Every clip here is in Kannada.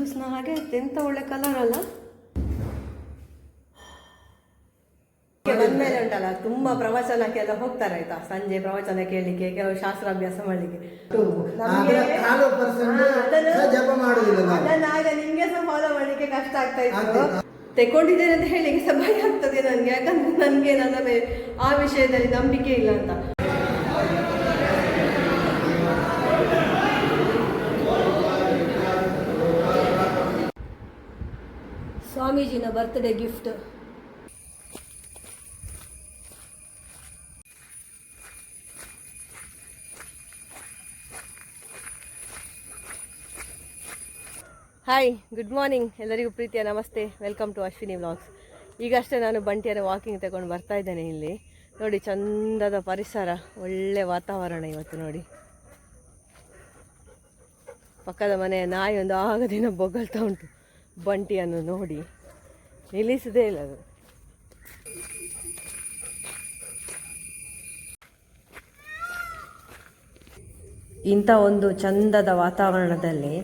ಜ್ಯೂಸ್ನ ಹಾಗೆ ಎಂತ ಒಳ್ಳೆ ಕಲರ್ ಅಲ್ಲ? ಬಂದ್ಮೇಲೆ ಉಂಟಲ್ಲ ತುಂಬಾ ಪ್ರವಚನಕ್ಕೆಲ್ಲ ಹೋಗ್ತಾರೆ ಆಯ್ತಾ? ಸಂಜೆ ಪ್ರವಚನ ಕೇಳಲಿಕ್ಕೆ ಕೆಲವು ಶಾಸ್ತ್ರಾಭ್ಯಾಸ ಮಾಡ್ಲಿಕ್ಕೆ. ಅದನ್ನ ಆಗ ನಿಮ್ಗೆ ಸಹ ಫಾಲೋ ಮಾಡ್ಲಿಕ್ಕೆ ಕಷ್ಟ ಆಗ್ತಾ ಇತ್ತು. ತೆಕೊಂಡಿದ್ದೇನೆ ಅಂತ ಹೇಳಿ ಸಹ ಭಯ ಆಗ್ತದೆ ನನ್ಗೆ ಯಾಕಂದ್ರೆ ನನ್ಗೆ ನನ್ನ ಆ ವಿಷಯದಲ್ಲಿ ನಂಬಿಕೆ ಇಲ್ಲ ಅಂತ. ಸ್ವಾಮೀಜಿನ birthday gift hi good morning ಎಲ್ಲರಿಗೂ ಪ್ರೀತಿಯ ನಮಸ್ತೆ. ವೆಲ್ಕಮ್ ಟು ಅಶ್ವಿನಿ ವ್ಲಾಗ್ಸ್ ಈಗಷ್ಟೇ ನಾನು ಬಂಟಿಯನ್ನು ವಾಕಿಂಗ್ ತಗೊಂಡು ಬರ್ತಾ ಇದ್ದೇನೆ ಇಲ್ಲಿ. ನೋಡಿ, ಚಂದದ ಪರಿಸರ, ಒಳ್ಳೆ ವಾತಾವರಣ ಇವತ್ತು ನೋಡಿ. ಪಕ್ಕದ ಮನೆಯ ನಾಯಿ ಒಂದು ಆಗದಿನ ಬೊಗಳ್ತಾ ಉಂಟು ಬಂಟಿಯನ್ನು ನೋಡಿ. ನಿಲ್ಲಿಸದೇ ಇಲ್ಲ ಅದು. ಇಂಥ ಒಂದು ಚಂದದ ವಾತಾವರಣದಲ್ಲಿ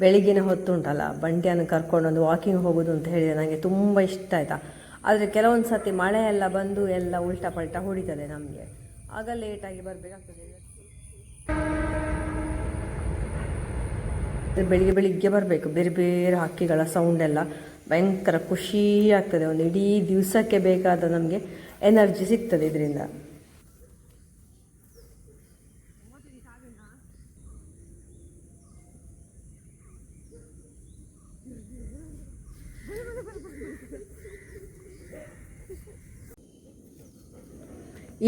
ಬೆಳಗಿನ ಹೊತ್ತುಂಟಲ್ಲ ಬಂಡಿಯನ್ನು ಕರ್ಕೊಂಡು ಒಂದು ವಾಕಿಂಗ್ ಹೋಗೋದು ಅಂತ ಹೇಳಿದರೆ ನನಗೆ ತುಂಬ ಇಷ್ಟ ಆಯಿತಾ. ಆದರೆ ಕೆಲವೊಂದು ಸತಿ ಮಳೆ ಎಲ್ಲ ಬಂದು ಎಲ್ಲ ಉಲ್ಟಾ ಪಲ್ಟಾ ಹೊಡಿತದೆ ನಮಗೆ. ಆಗ ಲೇಟಾಗಿ ಬರಬೇಕಾಗ್ತದೆ. ಬೆಳಿಗ್ಗೆ ಬೆಳಿಗ್ಗೆ ಬರಬೇಕು, ಬೇರೆ ಬೇರೆ ಹಕ್ಕಿಗಳ ಸೌಂಡ್ ಎಲ್ಲ. ಭಯಂಕರ ಖುಷಿ ಆಗ್ತದೆ. ಒಂದು ಇಡೀ ದಿವಸಕ್ಕೆ ಬೇಕಾದ ನಮಗೆ ಎನರ್ಜಿ ಸಿಗ್ತದೆ ಇದರಿಂದ.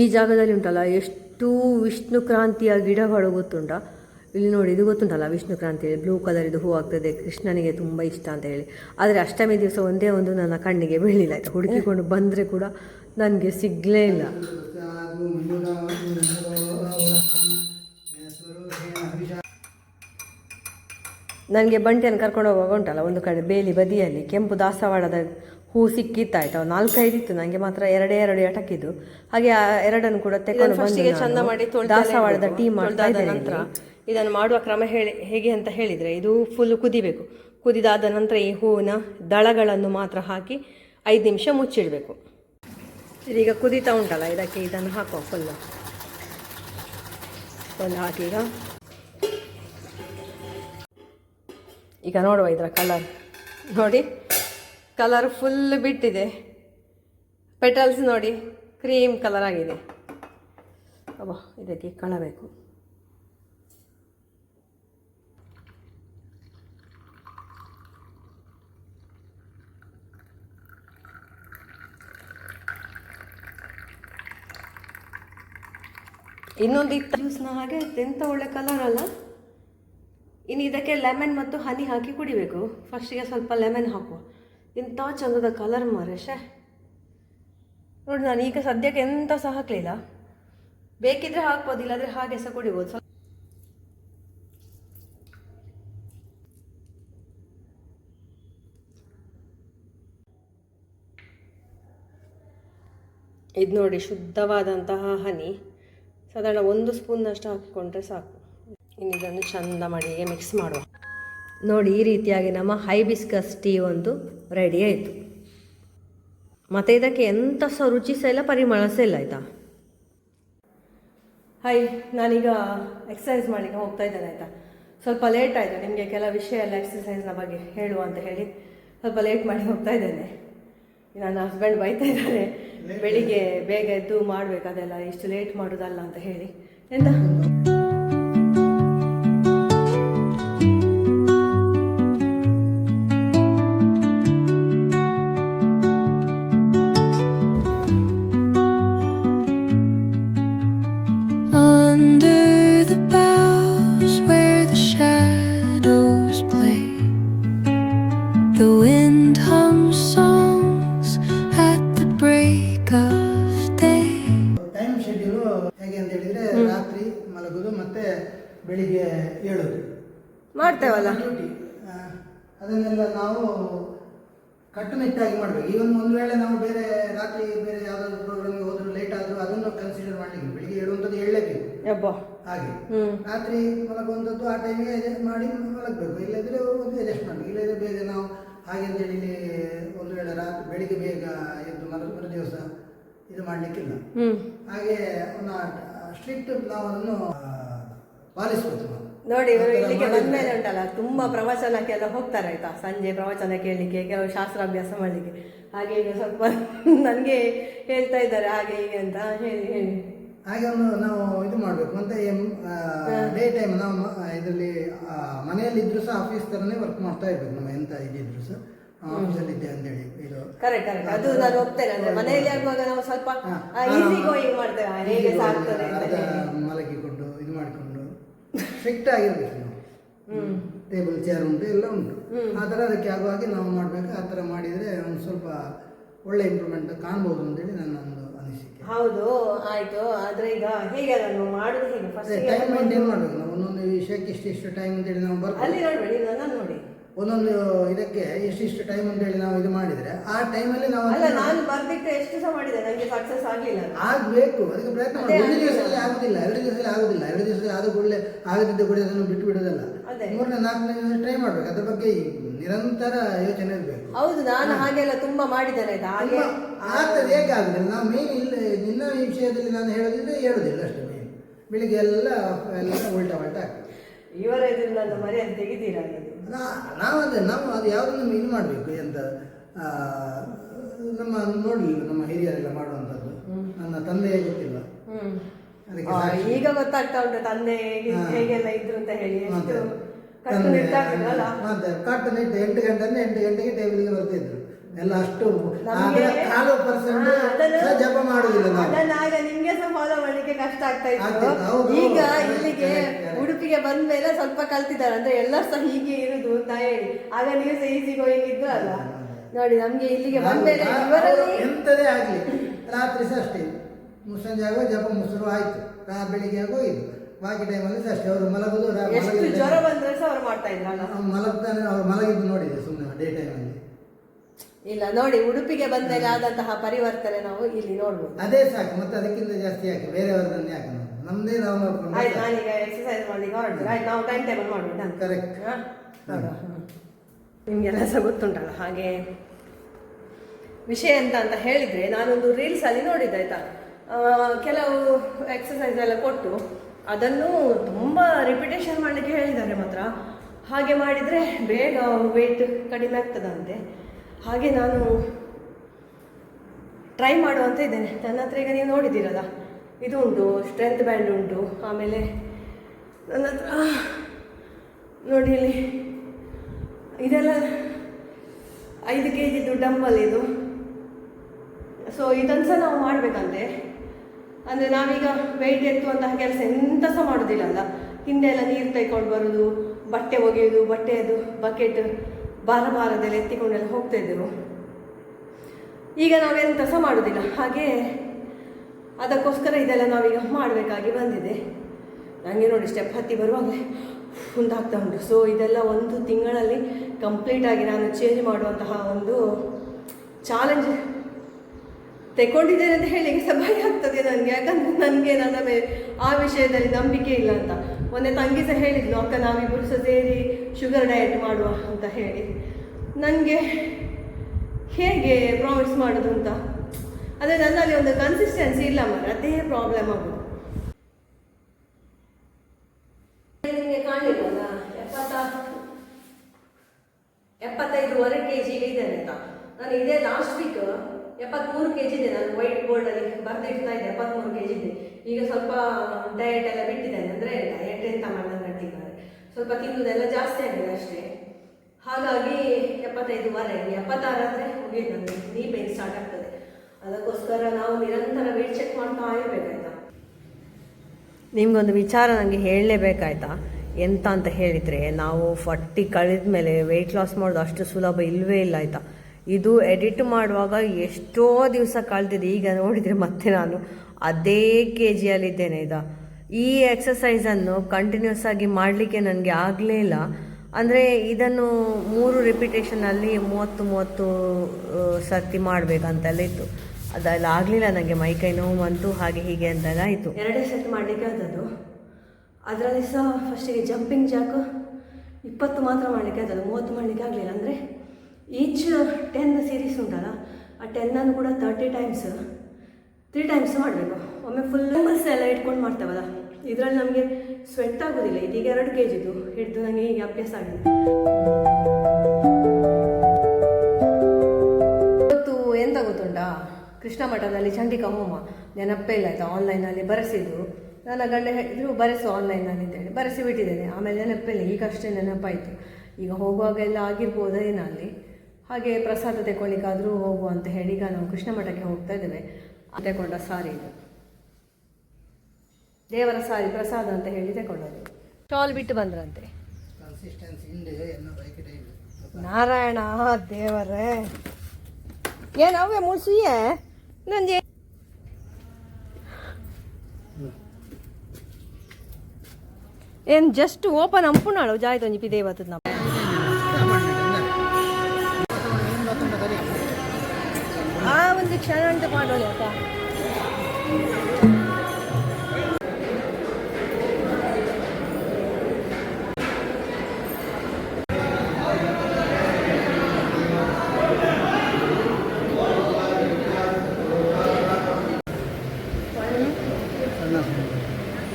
ಈ ಜಾಗದಲ್ಲಿ ಉಂಟಲ್ಲ, ಎಷ್ಟು ವಿಷ್ಣು ಕ್ರಾಂತಿಯ ಗಿಡಗಳು ಗೊತ್ತುಂಟ ಇಲ್ಲಿ ನೋಡಿ ಇದು ಗೊತ್ತುಂಟಲ್ಲ ವಿಷ್ಣು ಕ್ರಾಂತಿ ಬ್ಲೂ ಕಲರ್ ಇದು ಹೂ ಆಗ್ತದೆ ಕೃಷ್ಣನಿಗೆ ತುಂಬ ಇಷ್ಟ ಅಂತ ಹೇಳಿ. ಆದರೆ ಅಷ್ಟಮಿ ದಿವಸ ಒಂದೇ ಒಂದು ನನ್ನ ಕಣ್ಣಿಗೆ ಬೀಳಿಲ್ಲ ಆಯಿತು ಹುಡುಕಿಕೊಂಡು ಬಂದರೆ ಕೂಡ ನನಗೆ ಸಿಗಲೇ ಇಲ್ಲ. ನನಗೆ ಬಂಟಿಯನ್ನು ಕರ್ಕೊಂಡು ಹೋಗುವಾಗ ಉಂಟಲ್ಲ ಒಂದು ಕಡೆ ಬೇಲಿ ಬದಿಯಲ್ಲಿ ಕೆಂಪು ದಾಸವಾಳದ ಹೂ ಸಿಕ್ಕಿತ್ತಾಯ್ತು. ಅವು ನಾಲ್ಕೈದು ಇತ್ತು ನನಗೆ ಮಾತ್ರ ಎರಡೇ ಎರಡು ಎಟಕಿದ್ದು ಹಾಗೆ ಆ ಎರಡನ್ನು ಕೂಡ ತೆಕೊಂಡು ಚಂದ ಮಾಡಿ ದಾಸವಾಳದ ಟೀ ಮಾಡ್ತಾ ನಂತರ. ಇದನ್ನು ಮಾಡುವ ಕ್ರಮ ಹೇಳಿ, ಹೇಗೆ ಅಂತ ಹೇಳಿದರೆ, ಇದು ಫುಲ್ ಕುದಿಬೇಕು. ಕುದಿದಾದ ನಂತರ ಈ ಹೂವಿನ ದಳಗಳನ್ನು ಮಾತ್ರ ಹಾಕಿ ಐದು ನಿಮಿಷ ಮುಚ್ಚಿಡಬೇಕು. ಇದೀಗ ಕುದೀತಾ ಉಂಟಲ್ಲ, ಇದಕ್ಕೆ ಇದನ್ನು ಹಾಕುವ ಫುಲ್ಲು ಫುಲ್ ಹಾಕಿ ಈಗ. ಈಗ ನೋಡುವ ಇದರ ಕಲರ್ ನೋಡಿ ಕಲರ್ ಫುಲ್ ಬಿಟ್ಟಿದೆ. ಪೆಟಲ್ಸ್ ನೋಡಿ ಕ್ರೀಮ್ ಕಲರ್ ಆಗಿದೆ. ಅಬ್ಬ, ಇದಕ್ಕೆ ಕಳಬೇಕು ಇನ್ನೊಂದು ಇತ್ತು. ಜ್ಯೂಸ್ನ ಹಾಗೆ ಎಂತ ಒಳ್ಳೆ ಕಲರ್ ಅಲ್ಲ? ಇನ್ನು ಇದಕ್ಕೆ ಲೆಮನ್ ಮತ್ತು ಹನಿ ಹಾಕಿ ಕುಡಿಬೇಕು. ಫಸ್ಟಿಗೆ ಸ್ವಲ್ಪ ಲೆಮನ್ ಹಾಕುವ. ಇಂಥ ಚಂದದ ಕಲರ್ ಮಾರೆ ಶೇ. ನೋಡಿ ನಾನು ಈಗ ಸದ್ಯಕ್ಕೆ ಎಂತ ಸಹ ಹಾಕಲಿಲ್ಲ. ಬೇಕಿದ್ರೆ ಹಾಕ್ಬೋದು, ಇಲ್ಲಾದ್ರೆ ಹಾಗೆ ಸಹ ಕುಡಿಬೋದು. ಸ್ವಲ್ಪ ಇದು ನೋಡಿ ಶುದ್ಧವಾದಂತಹ ಹನಿ ಸಾಧಾರಣ ಒಂದು ಸ್ಪೂನ್ನಷ್ಟು ಹಾಕಿಕೊಂಡ್ರೆ ಸಾಕು. ಇನ್ನು ಇದನ್ನು ಚಂದ ಹೀಗೆ ಮಿಕ್ಸ್ ಮಾಡುವ. ನೋಡಿ, ಈ ರೀತಿಯಾಗಿ ನಮ್ಮ ಹೈಬಿಸ್ಕಸ್ ಟೀ ಒಂದು ರೆಡಿ ಆಯಿತು. ಮತ್ತು ಇದಕ್ಕೆ ಎಂಥ ಸಹ ರುಚಿ ಸಹ ಇಲ್ಲ, ಪರಿಮಳ ಸಹ ಇಲ್ಲ ಆಯಿತಾ? ಹೈ ನಾನೀಗ ಎಕ್ಸಸೈಸ್ ಮಾಡಲಿಕ್ಕೆ ಹೋಗ್ತಾ ಇದ್ದೇನೆ ಆಯಿತಾ? ಸ್ವಲ್ಪ ಲೇಟ್ ಆಯಿತು. ನಿಮಗೆ ಕೆಲವು ವಿಷಯ ಎಲ್ಲ ಎಕ್ಸಸೈಸ್ನ ಬಗ್ಗೆ ಹೇಳುವ ಅಂತ ಹೇಳಿ ಸ್ವಲ್ಪ ಲೇಟ್ ಮಾಡಿ ಹೋಗ್ತಾ ಇದ್ದೇನೆ. ನನ್ನ ಹಸ್ಬೆಂಡ್ ಬೈತಾ ಇದ್ದಾರೆ ಬೆಳಿಗ್ಗೆ ಬೇಗ ಎದ್ದು ಮಾಡ್ಬೇಕು ಅದೆಲ್ಲ ಇಷ್ಟು ಲೇಟ್ ಮಾಡೋದಲ್ಲ ಅಂತ ಹೇಳಿ. ಎಂತ? ಮಾಡ್ತೇವಲ್ಲ. ಡ್ಯೂಟಿ ಅದನ್ನೆಲ್ಲ ನಾವು ಕಟ್ಟುನಿಟ್ಟಾಗಿ ಮಾಡಬೇಕು. ಈಗ ಒಂದು ಒಂದು ವೇಳೆ ನಾವು ಬೇರೆ ರಾತ್ರಿ ಬೇರೆ ಯಾವುದಾದ್ರು ಪ್ರೋಗ್ರಾಮ್ಗೆ ಹೋದ್ರು ಲೇಟ್ ಆದರೂ ಅದನ್ನು ಕನ್ಸಿಡರ್ ಮಾಡಲಿಕ್ಕೆ ಬೆಳಿಗ್ಗೆ ಹೇಳುವಂಥದ್ದು ಹೇಳಲೇಬೇಕು ಹಾಗೆ. ರಾತ್ರಿ ಮಲಗುವಂಥದ್ದು ಆ ಟೈಮಿಗೆ ಮಾಡಿ ಮಲಗಬೇಕು. ಇಲ್ಲದ್ರೆ ಒಂದು ಅಡ್ಜಸ್ಟ್ ಮಾಡಬೇಕು. ಇಲ್ಲದ್ರೆ ಬೇಗ ನಾವು ಹಾಗೆ ಅಂತೇಳಿ ಹೇಳಿ ಒಂದು ವೇಳೆ ರಾತ್ರಿ ಬೆಳಿಗ್ಗೆ ಬೇಗ ಎದ್ದು ಮಲಗ ಮರು ದಿವಸ ಇದು ಮಾಡಲಿಕ್ಕಿಲ್ಲ. ಹಾಗೆ ಒಂದು ಸ್ಟ್ರಿಕ್ಟ್ ನಾವು ಅದನ್ನು ಪಾಲಿಸ್ಬೇಕು ನೋಡಿ ಇವರು ಇಲ್ಲಿಗೆ ಬಂದ್ಮೇಲೆ ಉಂಟಲ್ಲ ತುಂಬಾ ಪ್ರವಚನಕ್ಕೆಲ್ಲ ಹೋಗ್ತಾರೆ ಆಯ್ತಾ? ಸಂಜೆ ಪ್ರವಚನ ಕೇಳಲಿಕ್ಕೆ ಕೆಲವು ಶಾಸ್ತ್ರಾಭ್ಯಾಸ ಮಾಡಲಿಕ್ಕೆ. ಹಾಗೆ ಈಗ ಸ್ವಲ್ಪ ನನಗೆ ಹೇಳ್ತಾ ಇದ್ದಾರೆ ಹಾಗೆ ಹೀಗೆ ಅಂತ ಹೇಳಿ ಹೇಳಿ. ಹಾಗೆ ಒಂದು ನಾವು ಇದು ಮಾಡಬೇಕು. ಮತ್ತೆ ಡೇ ಟೈಮ್ ನಾವು ಇದರಲ್ಲಿ ಮನೆಯಲ್ಲಿ ಇದ್ರು ಸಹ ಆಫೀಸ್ ತರನೇ ವರ್ಕ್ ಮಾಡ್ತಾ ಇರ್ಬೇಕು ನಮ್ಮ ಎಂತ ಇದ್ರು ಸಹ. ಆಫೀಸಲ್ಲಿ ಇದ್ದೆ ಅಂತೇಳಿ ಇದು. ಕರೆಕ್ಟ್ ಕರೆಕ್ಟ್ ಅದು ನಾನು ಹೋಗ್ತೇನೆ ಅಂದ್ರೆ ಮನೆಯಲ್ಲಿ ಆಗುವಾಗ ನಾವು ಸ್ವಲ್ಪ. ಈಸಿ ಗೋಯಿಂಗ್ ಮಾಡ್ತೇವೆ ಹೇಗೆ ಸಾಕ್ತದೆ ಆಗ್ತದೆ ಅಂತ ಅರ್ಧ ಹೇಳಿ. ಮಲಗಿಕೊಂಡು ಇದು ಮಾಡಿಕೊಂಡು ಸ್ಟ್ರಿಕ್ಟ್ ಆಗಿರ್ಬೇಕು ನಾವು. ಟೇಬಲ್ ಚೇರ್ ಉಂಟು ಎಲ್ಲ ಉಂಟು. ಆ ಥರ ಅದಕ್ಕೆ ಆಗುವಾಗೆ ನಾವು ಮಾಡಬೇಕು. ಆ ಥರ ಮಾಡಿದರೆ ಒಂದು ಸ್ವಲ್ಪ ಒಳ್ಳೆ ಇಂಪ್ರೂವ್ಮೆಂಟ್ ಕಾಣ್ಬೋದು ಅಂತೇಳಿ ನನ್ನ ಒಂದು ಅನಿಸಿಕೆ. ಹೌದು ಆಯಿತು. ಆದರೆ ಈಗ ಹೇಗೆ ಅದನ್ನು ಮಾಡೋದು ಹೇಗೆ? ಫಸ್ಟ್ ಟೈಮ್ ಮೇಂಟೈನ್ ಮಾಡಬೇಕು. ನಾವು ಒಂದೊಂದು ವಿಷಯಕ್ಕೆ ಇಷ್ಟು ಇಷ್ಟು ಟೈಮ್ ಅಂತೇಳಿ ನಾವು ಬರ್ತೀವಿ. ಅಲ್ಲಿ ನೋಡಬೇಡಿ ನಾನು ನೋಡಿ. ಒಂದೊಂದು ಇದಕ್ಕೆ ಎಷ್ಟಿಷ್ಟು ಟೈಮ್ ಅಂತ ಹೇಳಿ ನಾವು ಇದು ಮಾಡಿದರೆ ಆ ಟೈಮಲ್ಲಿ ನಾವು ಅಲ್ಲ ನಾನು ಬರ್ದಿಟ್ಟು ಎಷ್ಟು ಸಹ ಮಾಡಿದೆ? ನನಗೆ ಸಕ್ಸಸ್ ಆಗಲಿಲ್ಲ ಆಗಬೇಕು ಅದಕ್ಕೆ ಪ್ರಯತ್ನ ಮಾಡಿ ಒಂದು. ದಿವಸದಲ್ಲಿ ಆಗುದಿಲ್ಲ ಎರಡು ದಿವಸದಲ್ಲಿ ಆಗುದಿಲ್ಲ. ಎರಡು ದಿವಸದಲ್ಲಿ ಆದ ಕೂಡಲೇ ಆಗದಿದ್ದ ಕೂಡ ಅದನ್ನು ಬಿಟ್ಟು ಬಿಡೋದಲ್ಲ. ಮೂರನೇ ನಾಲ್ಕನೇ ದಿವಸ ಟ್ರೈ ಮಾಡ್ಬೇಕು. ಅದ್ರ ಬಗ್ಗೆ ನಿರಂತರ ಯೋಚನೆ ಇರಬೇಕು. ಹೌದು ನಾನು ಹಾಗೆಲ್ಲ ತುಂಬಾ ಮಾಡಿದ್ದೇನೆ ಆಯ್ತಾ? ಹಾಗೆ ಆಗ್ತದೆ ಹೇಗೆ ಆಗುದಿಲ್ಲ. ನಾವು ಮೇನ್ ಇಲ್ಲ ನಿನ್ನ ಈ ವಿಷಯದಲ್ಲಿ ನಾನು ಹೇಳೋದಿದ್ರೆ ಹೇಳೋದಿಲ್ಲ ಅಷ್ಟೇ ಮೇನ್ ಬೆಳಿಗ್ಗೆ ಎಲ್ಲ ಎಲ್ಲ ಉಲ್ಟಾ ಉಲ್ಟಾ ಆಗ್ತದೆ. ಇವರ ಎದುರು ಮರೆಯನ್ನು ತೆಗಿತೀರಾ ನೀವು ಅದೇ ನಾವು ಅದು ಯಾವುದನ್ನು ಇದು ಮಾಡಬೇಕು ಎಂತ ನಮ್ಮ ನೋಡಲಿಲ್ಲ ನಮ್ಮ ಹಿರಿಯರೆಲ್ಲ ಮಾಡುವಂಥದ್ದು. ನನ್ನ ತಂದೆಯೇ ಗೊತ್ತಿಲ್ಲ. ಈಗ ಗೊತ್ತಾಗ್ತಾ ಉಂಟು ತಂದೆ. ಹೇಗೆಲ್ಲ ಇದ್ರು ಅಂತ ಹೇಳಿ ಮತ್ತೆ ಕಟ್ಟು ಎಂಟು ಗಂಟೆ ಎಂಟು ಗಂಟೆಗೆ ಟೇಬಲ್ಗೆ ಬರ್ತಿದ್ರು. ಎಲ್ಲ ಅಷ್ಟು ಕಾಲು ಪರ್ಸೆಂಟ್ ಜಪ ಮಾಡುದಿಲ್ಲ ನಾವು. ಆಗ ನಿಮ್ಗೆ ಸಹ ಫಾಲೋ ಮಾಡ್ಲಿಕ್ಕೆ ಕಷ್ಟ ಆಗ್ತಾ ಇತ್ತು. ಈಗ ಇಲ್ಲಿಗೆ. ಉಡುಪಿಗೆ ಬಂದ ಮೇಲೆ ಸ್ವಲ್ಪ ಕಲ್ತಿದ್ದಾರೆ. ಅಂದ್ರೆ ಎಲ್ಲ ಸಹ ಹೀಗೆ ಇರುದು ಅಂತ ಹೇಳಿ. ಆಗ ನೀವು ಸಹ ಈಸಿ ಗೋಯಿಂಗ್ ಇದ್ದು ಅಲ್ಲ. ನೋಡಿ ನಮ್ಗೆ ಇಲ್ಲಿಗೆ ಬಂದ ಮೇಲೆ ಇವರಲ್ಲಿ ಎಂತದೇ ಆಗ್ಲಿ. ರಾತ್ರಿ ಸಹ ಅಷ್ಟೇ. ಮುಸ್ಸಂಜೆ ಆಗೋ ಜಪ ಮುಸುರು ಆಯ್ತು. ರಾ ಬೆಳಿಗ್ಗೆ ಆಗೋ ಇದು. ಬಾಕಿ ಟೈಮಲ್ಲಿ ಸಹ ಅಷ್ಟೇ. ಅವರು ಮಲಗುದು ಎಷ್ಟು ಜ್ವರ ಬಂದ್ರೆ ಸಹ ಅವ್ರು ಮಾಡ್ತಾ ಇದ್ರಲ್ಲ. ಮಲಗ್ತಾನೆ ಅವ್ರು ಮಲಗಿದ್ದು ನೋಡಿದೆ. ಇಲ್ಲ ನೋಡಿ ಉಡುಪಿಗೆ ಬಂದ ಮೇಲೆ ಆದಂತಹ ಪರಿವರ್ತನೆ ನಾವು ಇಲ್ಲಿ ನೋಡ್ಬೋದು. ಅದೇ ಸಾಕು ಮತ್ತೆ ಅದಕ್ಕಿಂತ ಜಾಸ್ತಿ ಯಾಕೆ? ಬೇರೆ ಯಾಕೆ ನಮ್ದೇ ನಾವು ನೋಡ್ಕೊಂಡು ಆಯ್ತು ನಾನೀಗ ಎಕ್ಸರ್ಸೈಸ್ ಮಾಡ್ಲಿಕ್ಕೆ ಹೊರಡ್ತೀನಿ ಆಯ್ತು ನಾವು ಟೈಮ್ ಟೇಬಲ್ ಮಾಡ್ಬಿಟ್ಟು ಕರೆಕ್ಟ್ ಕರೆಕ್ಟ್ ನಿಮಗೆಲ್ಲ ಸಹ ಗೊತ್ತುಂಟಲ್ಲ ಹಾಗೆ ವಿಷಯ ಎಂತ ಅಂತ ಹೇಳಿದರೆ ನಾನೊಂದು ರೀಲ್ಸಲ್ಲಿ ನೋಡಿದ್ದೆ ಆಯ್ತಾ? ಕೆಲವು ಎಕ್ಸಸೈಸ್ ಎಲ್ಲ ಕೊಟ್ಟು ಅದನ್ನು ತುಂಬ ರಿಪಿಟೇಷನ್ ಮಾಡಲಿಕ್ಕೆ ಹೇಳಿದ್ದಾರೆ ಮಾತ್ರ. ಹಾಗೆ ಮಾಡಿದರೆ ಬೇಗ ವೆಯ್ಟ್ ಕಡಿಮೆ ಆಗ್ತದಂತೆ. ಹಾಗೆ ನಾನು ಟ್ರೈ ಮಾಡುವಂತ ಇದ್ದೇನೆ. ನನ್ನ ಹತ್ರ ಈಗ ನೀವು ನೋಡಿದ್ದೀರಲ್ಲ, ಇದು ಉಂಟು ಸ್ಟ್ರೆಂತ್ ಬ್ಯಾಂಡ್ ಉಂಟು. ಆಮೇಲೆ ನನ್ನ ಹತ್ರ ನೋಡಿ ಇಲ್ಲಿ, ಇದೆಲ್ಲ ಐದು ಕೆ ಜಿದು ಡಂಬಲ್ ಇದು. ಸೊ ಇದನ್ನು ಸಹ ನಾವು ಮಾಡಬೇಕಂತೆ. ಅಂದರೆ ನಾವೀಗ ವೆಯ್ಟ್ ಎತ್ತುವಂತಹ ಕೆಲಸ ಎಂತ ಸಹ ಮಾಡೋದಿಲ್ಲ ಅಲ್ಲ. ಹಿಂದೆ ಎಲ್ಲ ನೀರು ತೆಗೆಕೊಂಡು ಬರೋದು, ಬಟ್ಟೆ ಒಗೆಯೋದು, ಬಟ್ಟೆಯದು ಬಕೆಟ್ ಭಾರ ಭಾರದಲ್ಲಿ ಎತ್ತಿಕೊಂಡೆಲ್ಲ ಹೋಗ್ತಾ ಇದ್ದೆವು. ಈಗ ನಾವೇನು ಕೆಲಸ ಮಾಡೋದಿಲ್ಲ. ಹಾಗೆ ಅದಕ್ಕೋಸ್ಕರ ಇದೆಲ್ಲ ನಾವೀಗ ಮಾಡಬೇಕಾಗಿ ಬಂದಿದೆ. ನನಗೆ ನೋಡಿ ಸ್ಟೆಪ್ ಹತ್ತಿ ಬರುವಾಗಲೇ ಮುಂದಾಗ್ತಾ ಉಂಟು. ಸೊ ಇದೆಲ್ಲ ಒಂದು ತಿಂಗಳಲ್ಲಿ ಕಂಪ್ಲೀಟಾಗಿ ನಾನು ಚೇಂಜ್ ಮಾಡುವಂತಹ ಒಂದು ಚಾಲೆಂಜ್ ತೆಕೊಂಡಿದ್ದೇನೆ ಅಂತ ಹೇಳಿ ಸಹ ಭಯ ಆಗ್ತದೆ ನನಗೆ ಯಾಕಂದ್ರೆ ನನಗೆ ನನ್ನ ಆ ವಿಷಯದಲ್ಲಿ ನಂಬಿಕೆ ಇಲ್ಲ ಅಂತ. ಮೊನ್ನೆ ತಂಗಿ ಸಹ ಹೇಳಿದ್ಲು, ಅಕ್ಕ ನಾವಿಬ್ಬರು ಸಹ ಸೇರಿ ಶುಗರ್ ಡಯಟ್ ಮಾಡುವ ಅಂತ ಹೇಳಿ. ನನಗೆ ಹೇಗೆ ಪ್ರಾಮಿಸ್ ಮಾಡೋದು ಅಂತ? ಅದೇ ನನ್ನಲ್ಲಿ ಒಂದು ಕನ್ಸಿಸ್ಟೆನ್ಸಿ ಇಲ್ಲ ಮರ, ಅದೇ ಪ್ರಾಬ್ಲಮ್ ಆಗೋದು. ನಿಮಗೆ ಕಾಣಲಿಲ್ಲ ಎಪ್ಪತ್ತ ಎಪ್ಪತ್ತೈದೂವರೆ ಕೆ ಜಿಗೆ ಇದ್ದೇನೆ ಅಂತ. ನಾನು ಇದೇ ಲಾಸ್ಟ್ ವೀಕ್ ಎಪ್ಪತ್ತ್ಮೂರು ಕೆ ಜಿ ಇದೆ. ನಾನು ವೈಟ್ ಬೋರ್ಡಲ್ಲಿ ಬರೆದಿಡ್ತಾ ಇದ್ದೆ ಎಪ್ಪತ್ತ್ಮೂರು ಕೆ ಜಿ ಇದೆ. ಈಗ ಸ್ವಲ್ಪ ಡಯಟ್ ಎಲ್ಲ ಬಿಟ್ಟಿದ್ದೇನೆ. ಅಂದರೆ ಡಯಟ್ ಎಂತ ಮಾಡೋದು ಸ್ವಲ್ಪ ತಿನ್ನುವುದೆಲ್ಲ ಜಾಸ್ತಿ ಆಗಿದೆ ಅಷ್ಟೇ. ಹಾಗಾಗಿ ಎಪ್ಪತ್ತೈದುವರೆ ಎಪ್ಪತ್ತಾರು ಅಂದರೆ ಮುಗಿಯುತ್ತೆ ನನಗೆ ನೀ ಬೇಗ ಸ್ಟಾರ್ಟ್ ಆಗ್ತದೆ. ಅದಕ್ಕೋಸ್ಕರ ನಾವು ನಿರಂತರ ವೇಟ್ ಚೆಕ್ ಮಾಡ್ತಾ ಇರಬೇಕಾಯ್ತಾ? ನಿಮಗೊಂದು ವಿಚಾರ ನನಗೆ ಹೇಳಲೇಬೇಕಾಯ್ತಾ? ಎಂತ ಅಂತ ಹೇಳಿದರೆ, ನಾವು ಫಾರ್ಟಿ ಕಳೆದ ಮೇಲೆ ವೆಯ್ಟ್ ಲಾಸ್ ಮಾಡೋದು ಅಷ್ಟು ಸುಲಭ ಇಲ್ಲವೇ ಇಲ್ಲ ಆಯಿತಾ? ಇದು ಎಡಿಟ್ ಮಾಡುವಾಗ ಎಷ್ಟೋ ದಿವಸ ಕಳೆದಿದೆ. ಈಗ ನೋಡಿದರೆ ಮತ್ತೆ ನಾನು ಅದೇ ಕೆ ಜಿಯಲ್ಲಿದ್ದೇನೆ ಈಗ ಈ ಎಕ್ಸಸೈಸನ್ನು ಕಂಟಿನ್ಯೂಸ್ ಆಗಿ ಮಾಡಲಿಕ್ಕೆ ನನಗೆ ಆಗಲೇ ಇಲ್ಲ. ಅಂದರೆ ಇದನ್ನು ಮೂರು ರಿಪಿಟೇಷನಲ್ಲಿ ಮೂವತ್ತು ಮೂವತ್ತು ಸರ್ತಿ ಮಾಡಬೇಕಂತೆಲ್ಲ ಇತ್ತು ಅದೆಲ್ಲ ಆಗಲಿಲ್ಲ ನನಗೆ ಮೈಕೈ ನೋವು ಬಂತು, ಹಾಗೆ ಹೀಗೆ ಅಂತೆಲ್ಲ ಆಯಿತು. ಎರಡೇ ಸೆಟ್ ಮಾಡಲಿಕ್ಕೆ ಆದದ್ದು. ಅದರಲ್ಲಿ ಸಹ ಫಸ್ಟಿಗೆ ಜಂಪಿಂಗ್ ಜಾಕು ಇಪ್ಪತ್ತು ಮಾತ್ರ ಮಾಡಲಿಕ್ಕೆ ಆದದ್ದು, ಮೂವತ್ತು ಮಾಡಲಿಕ್ಕೆ ಆಗಲಿಲ್ಲ. ಅಂದರೆ ಈಚ್ ಟೆನ್ ಸೀರೀಸ್ ಉಂಟಲ್ಲ, ಆ ಟೆನ್ನನ್ನು ಕೂಡ ತರ್ಟಿ ಟೈಮ್ಸ್ ತ್ರೀ ಟೈಮ್ಸ್ ಮಾಡಬೇಕು. ಒಮ್ಮೆ ಫುಲ್ ನಂಬರ್ಸ್ ಎಲ್ಲ ಇಟ್ಕೊಂಡು ಮಾಡ್ತೇವಲ್ಲ. ಇದರಲ್ಲಿ ನಮಗೆ ಸ್ವೆಟ್ ಆಗೋದಿಲ್ಲ. ಇದೀಗ ಎರಡು ಕೆ ಜಿದು ಹಿಡಿದು ನನಗೆ ಹೀಗೆ ಅಭ್ಯಾಸ ಆಗಿದೆ. ಇವತ್ತು ಎಂತ ಗೊತ್ತುಂಟಾ? ಕೃಷ್ಣ ಮಠದಲ್ಲಿ ಚಂಡಿಕಾ ಹೋಮ. ನೆನಪೇ ಇಲ್ಲ ಆಯ್ತಾ? ಆನ್ಲೈನಲ್ಲಿ ಬರೆಸಿದ್ರು ನನ್ನ ಗಂಡ ಹೇಳಿದ್ರು ಬರೆಸು ಆನ್ಲೈನಲ್ಲಿ ಅಂತೇಳಿ ಬರೆಸಿ ಬಿಟ್ಟಿದ್ದೇನೆ. ಆಮೇಲೆ ನೆನಪಿಲ್ಲ ಈಗ ಅಷ್ಟೇ ನೆನಪಾಯಿತು. ಈಗ ಹೋಗುವಾಗ ಎಲ್ಲ ಆಗಿರ್ಬೋದು ಏನಲ್ಲಿ. ಹಾಗೆ ಪ್ರಸಾದ ತಗೊಳ್ಳಿಕ್ಕಾದರೂ ಹೋಗುವ ಅಂತ ಹೇಳಿ ಈಗ ನಾವು ಕೃಷ್ಣ ಮಠಕ್ಕೆ ಹೋಗ್ತಾ ಇದ್ದೇವೆ. ತಗೊಂಡ ಸಾರಿ ಇದು. ದೇವರ ಸಾರಿ ಪ್ರಸಾದ ಅಂತ ಹೇಳಿ ತಗೊಂಡದ್ದು ಶಾಲ್ ಬಿಟ್ಟು ಬಂದ್ರಂತೆ. ನಾರಾಯಣ ದೇವರೇ. ಏನು ಅವೇ ಮುಳ್ಸಿಯೇ? ನಂಗೆ ಏನು ಜಸ್ಟ್ ಓಪನ್ ಅಂಪುನಾಳು ಜಾಯ್ತು ಪಿ ದೇವತ್ತದ ನಾವು ಆ ಒಂದು ಕ್ಷಣ ಅಂತ ಮಾಡೋಣ ಅಕ್ಕ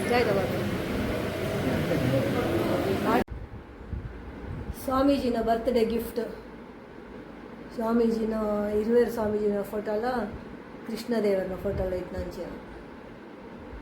ಜಾಯ್ತು ಬರ್ತೀನಿ ಸ್ವಾಮೀಜಿನ ಬರ್ತ್ಡೇ ಗಿಫ್ಟ್ ಸ್ವಾಮೀಜಿನ ಇರುವೇರು ಸ್ವಾಮೀಜಿನ ಫೋಟೋಲ ಕೃಷ್ಣದೇವರ ಫೋಟೋಲ ಇತ್ತು ನಂಚೆ.